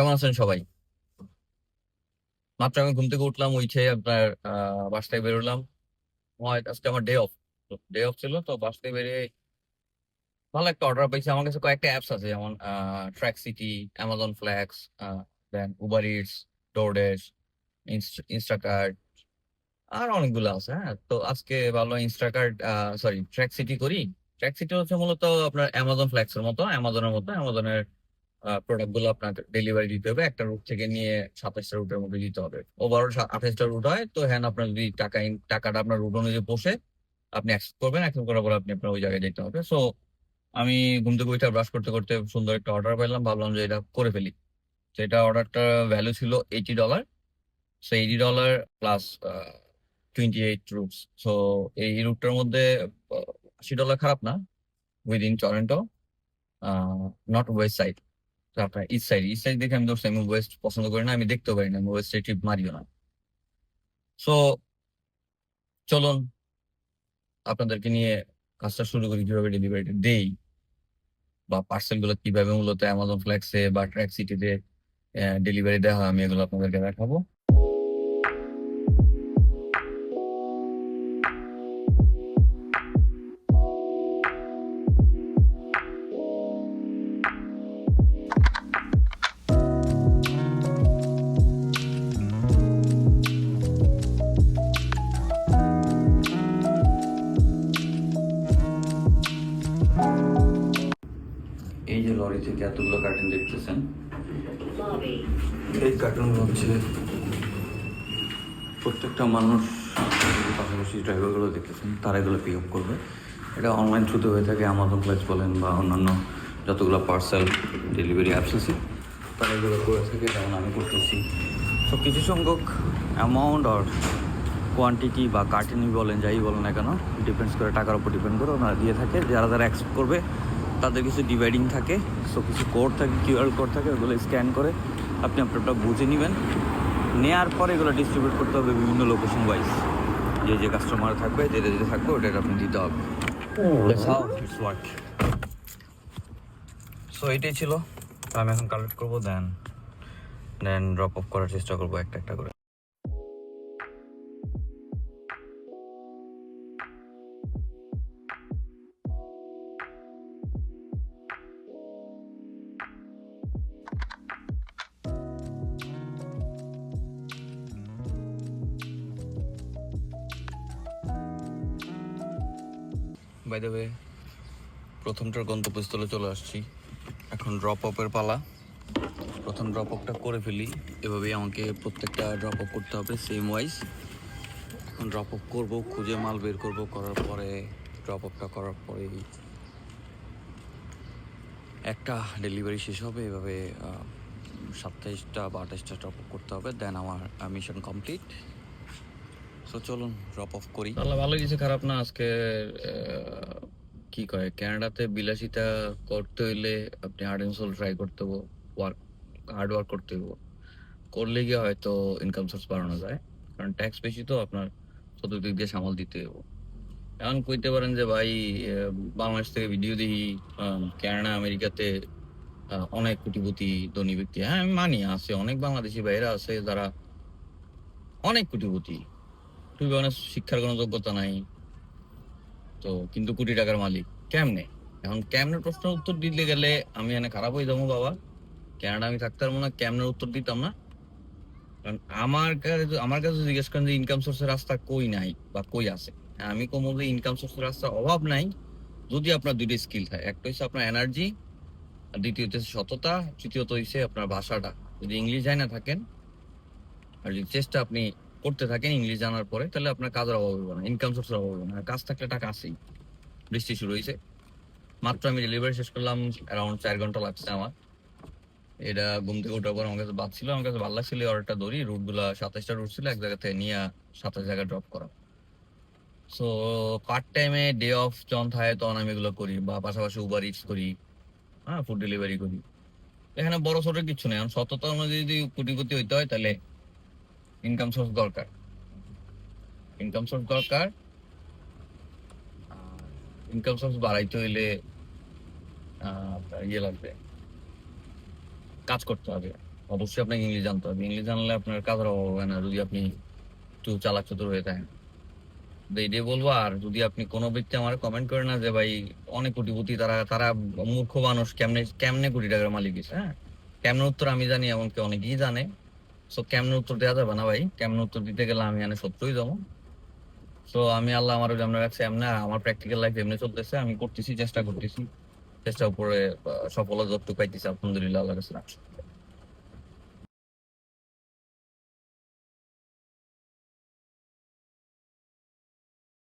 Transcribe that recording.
কেমন আছেন সবাই? মাত্র আমি ঘুম থেকে উঠলাম উঠে আপনার আহ, বাসায় বেরোলাম আজকে আমার ডে অফ ডে অফ ছিল তো বাস থেকে বেরিয়ে ভালো একটা অর্ডার পেয়েছি। আমার কাছে কয়েকটা অ্যাপস আছে যেমন track city Amazon Flex then Uber Eats DoorDash Instacart আর অনেকগুলো আছে হ্যাঁ? তো আজকে ভালো ইনস্টাকার্ট সরি ট্র্যাক সিটি করি। ট্র্যাক সিটি হচ্ছে মূলত আপনার অ্যামাজন ফ্ল্যাক্সের মতো অ্যামাজনের মতো অ্যামাজনের প্রোডাক্টগুলো আপনাকে ডেলিভারি দিতে হবে। একটা রুট থেকে নিয়ে সাতাশটা রুটের মধ্যে দিতে হবে। ওভারঅল আঠাশটা রুট হয়। তো হ্যাঁ আপনার যদি টাকা টাকাটা আপনার রুট অনুযায়ী বসে আপনি অ্যাকসেপ্ট করবেন। অ্যাকসেপ্ট করার পর আপনি আপনার ওই জায়গায় যেতে হবে। সো আমি ঘুম থেকে উঠে ব্রাশ করতে করতে সুন্দর একটা অর্ডার পেলাম। ভাবলাম যে এটা করে ফেলি। তো এটা অর্ডারটা ভ্যালু ছিল eighty dollar so eighty dollar plus twenty eight routes so এই রুটটার মধ্যে আশি ডলার খারাপ না। Within Toronto not west side আপনার ইস্ট সাইড ইস্ট সাইড দেখে আমি দোষ আমি ওয়েস্ট পছন্দ করি না, আমি দেখতেও পারি না ওয়েস্ট সাইড ট্রিপ মারিও না। সো চলুন, আপনাদেরকে নিয়ে কাজটা শুরু করি, কীভাবে ডেলিভারিটা দেই, বা পার্সেলগুলো কীভাবে মূলত অ্যামাজন ফ্ল্যাক্সে বা ট্র্যাক সিটিতে ডেলিভারি দেওয়া হয়, আমি এগুলো আপনাদেরকে দেখাবো। থেকে এতগুলো কার্টুন দেখতেছেন? এই কার্টুন হচ্ছে প্রত্যেকটা মানুষ পাশাপাশি ড্রাইভারগুলো দেখতেছেন তারা এগুলো পিক আপ করবে। এটা অনলাইন থ্রুতে হয়ে থাকে আমাজন ফ্লাইটস বলেন বা অন্যান্য যতগুলো পার্সেল ডেলিভারি অ্যাপস আছে তারা এগুলো করে থাকে, যেমন আমি করতেছি। তো কিছু সংখ্যক অ্যামাউন্ট আর কোয়ান্টিটি বা কার্টেনই বলেন, যাই বলেন না কেন ডিপেন্ডস করে, টাকার উপর ডিপেন্ড করে ওনারা দিয়ে থাকে। যারা যারা অ্যাকসেপ্ট করবে তাদের কিছু ডিভাইডিং থাকে সো কিছু কোড থাকে কিউআর কোড থাকে ওগুলো স্ক্যান করে আপনি আপনারটা বুঝে নেবেন। নেওয়ার পরে এগুলো ডিস্ট্রিবিউট করতে হবে বিভিন্ন লোকেশন ওয়াইজ যে যে কাস্টমার থাকবে যেটা যেটা থাকবে ওটা আপনি দিতে হবে। সো এটাই ছিল। আমি এখন কালেক্ট করব দেন দেন ড্রপ অফ করার চেষ্টা করব একটা একটা করে। বাই ওয়ে প্রথমটার গন্তব্যস্থলে চলে আসছি। এখন ড্রপ অফের পালা। প্রথম ড্রপ অফটা করে ফেলি। এভাবেই আমাকে প্রত্যেকটা ড্রপ অফ করতে হবে সেম ওয়াইজ এখন ড্রপ অফ করব, খুঁজে মাল বের করব, করার পরে ড্রপ অফটা করার পরে একটা ডেলিভারি শেষ হবে। এভাবে সাতাইশটা বা আঠাশটা ড্রপ অফ করতে হবে। দেন আমার মিশন কমপ্লিট সো চলুন ড্রপ অফ করি ভালো কিছু খারাপ না। আজকে কি কয় কানাডাতে বিলাসিতা করতে হইলে আপনি হার্ড অ্যান্ড সোল ট্রাই করতে হব ওয়ার্ক হার্ড ওয়ার্ক করতে হব করলে গিয়ে হয়তো ইনকাম সোর্স বাড়ানো যায়, কারণ ট্যাক্স বেশি তো, আপনার চতুর্দিক দিয়ে সামাল দিতে হব এখন কইতে পারেন যে ভাই বাংলাদেশ থেকে ভিডিও দেখি কানাডা আমেরিকাতে অনেক কোটিপতি ধনী ব্যক্তি। হ্যাঁ আমি মানি, আছে অনেক বাংলাদেশি ভাইরা আছে যারা অনেক কোটিপতি। টু শিক্ষার কোনো যোগ্যতা নাই। তো কিন্তু কোটি টাকার মালিক। কেমনে? এখন কেমনের প্রশ্নের উত্তর দিতে গেলে আমি এনে খারাপ হয়ে যাব বাবা। কেননা আমি থাকতে পারব না কেমনের উত্তর দিতাম না? কারণ আমার কাছে আমার কাছে জিজ্ঞেস করেন যে ইনকাম সোর্সের রাস্তা কই নাই বা কই আছে? হ্যাঁ, আমি কম যে ইনকাম সোর্সের রাস্তার অভাব নাই। যদি আপনার দুইটা স্কিল থাকে একটা হচ্ছে আপনার এনার্জি আর দ্বিতীয়ত হচ্ছে সততা তৃতীয়ত হচ্ছে আপনার ভাষাটা। যদি ইংলিশ জানা থাকেন আর যদি চেষ্টা আপনি করতে থাকেন ইংলিশ জানার পরে, তাহলে আপনার কাজের অভাব হবে না ইনকাম সোর্সের অভাব হবে না। কাজ থাকলে টাকা আসেই। বৃষ্টি শুরু হয়েছে। মাত্র আমি ডেলিভারি শেষ করলাম অ্যারাউন্ড চার ঘণ্টা লাগছে আমার। এটা ঘুম থেকে ওঠার পর আমার কাছে বাদ ছিল, আমার কাছে ভালো লাগছিল অর্ডারটা ধরি। রুটগুলা সাতাশটা রুট ছিল, এক জায়গা থেকে নিয়ে সাতাশ জায়গায় ড্রপ করা। সো পার্ট টাইমে ডে অফ যখন থাকে, তখন আমি এগুলো করি, বা পাশাপাশি উবার ইটস করি হ্যাঁ ফুড ডেলিভারি করি। এখানে বড় ছোট কিছু নেই সততা অনুযায়ী যদি কোটিপতি হইতে হয়, তাহলে ইনকাম সোর্স দরকার। ইনকাম সোর্স দরকার ইনকাম সোর্স বাড়াইতে হইলে ইয়ে লাগবে। কাজ করতে হবে। অবশ্যই আপনাকে ইংলিশ জানতে হবে। ইংলিশ জানলে আপনার কাজের অভাব হবে না, যদি আপনি একটু চালাক চতুর হয়ে থাকেন। এটাই বলব, আর যদি আপনি কোনো ব্যক্তি আমার কমেন্ট করে না যে, ভাই, অনেক কোটিপতি, তারা তারা মূর্খ মানুষ, কেমনে কেমনে কোটি টাকার মালিক হ্যাঁ? কেমন উত্তর আমি জানি, এমনকি অনেকেই জানে। সো কেমন উত্তর দেওয়া যাবে না ভাই? কেমন উত্তর দিতে গেলে আমি এনে সত্যই যাব। তো আমি আল্লাহ আমার যেমন রাখছে। এমনি আমার প্র্যাকটিক্যাল লাইফ এমনি চলতেছে। আমি করতেছি, চেষ্টা করতেছি। চেষ্টা উপরে সফল সফলতা যতটুকু পাইতেছি, আলহামদুলিল্লাহ আল্লাহ কাছে রাখছি।